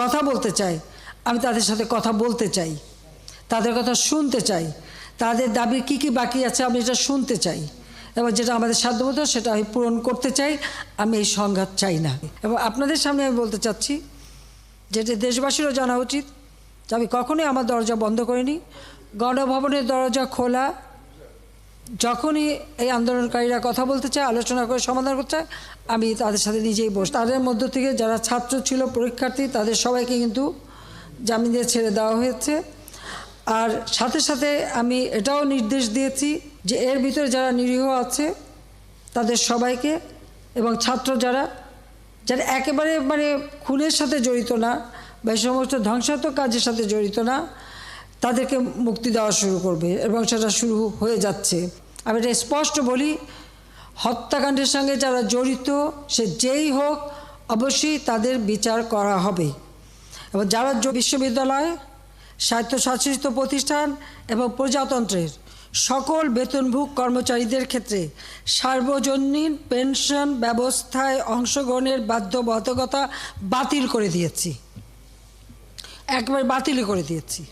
কথা বলতে চাই, আমি তাদের সাথে কথা বলতে চাই, তাদের কথা শুনতে চাই, তাদের দাবি কি কি বাকি আছে আমি এটা শুনতে চাই, এবং যেটা আমাদের সাধ্যমতো সেটা আমি পূরণ করতে চাই, আমি এই সংঘাত চাই না। এবং আপনাদের সামনে আমি বলতে চাচ্ছি যেটা দেশবাসীরও জানা উচিত যে আমি কখনোই আমার দরজা বন্ধ করিনি, গণভবনের দরজা খোলা যখনই এই আন্দোলনকারীরা কথা বলতে চায়, আলোচনা করে সমাধান করতে চায়, আমি তাদের সাথে নিজেই বস। তাদের মধ্য থেকে যারা ছাত্র ছিল, পরীক্ষার্থী, তাদের সবাইকে কিন্তু জামিন দিয়ে ছেড়ে দেওয়া হয়েছে। আর সাথে সাথে আমি এটাও নির্দেশ দিয়েছি যে এর ভিতরে যারা নিরীহ আছে, তাদের সবাইকে এবং ছাত্র যারা যারা একেবারে মানে খুনের সাথে জড়িত না বা সমস্ত ধ্বংসাত্মক কাজের সাথে জড়িত না, তাদেরকে মুক্তি দেওয়া শুরু করবে এবং সেটা শুরু হয়ে যাচ্ছে। আমি এটা স্পষ্ট বলি, হত্যাকাণ্ডের সঙ্গে যারা জড়িত, সে যেই হোক, অবশ্যই তাদের বিচার করা হবে। এবং যারা বিশ্ববিদ্যালয়, স্বায়ত্তশাসিত প্রতিষ্ঠান এবং প্রজাতন্ত্রের সকল বেতনভোগ কর্মচারীদের ক্ষেত্রে সার্বজনীন পেনশন ব্যবস্থায় অংশগ্রহণের বাধ্যবাধকতা বাতিল করে দিয়েছি। একবার বাতিল করে দিয়েছি।